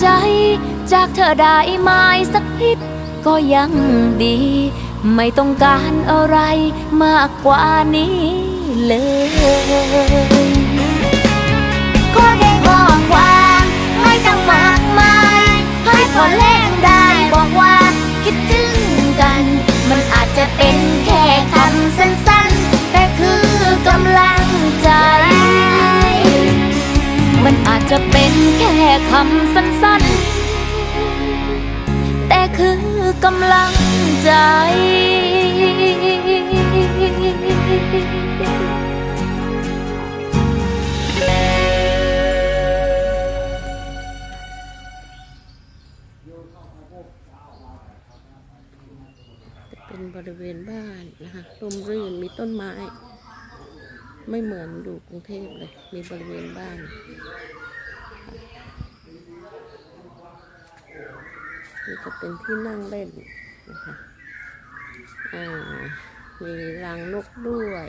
ใจ จากเธอได้ไม้สักพิษก็ยังดี ไม่ต้องการอะไรมากกว่านี้เลย จจะเป็นแค่คำสั้นๆ แต่คือกำลังใจเป็นบริเวณบ้านนะคะร่มรื่นมีต้นไม้ ไม่เหมือนดูกรุงเทพเลย มีบริเวณบ้าน นี่จะเป็นที่นั่งเล่นนะคะ อ่า มีรังนกด้วย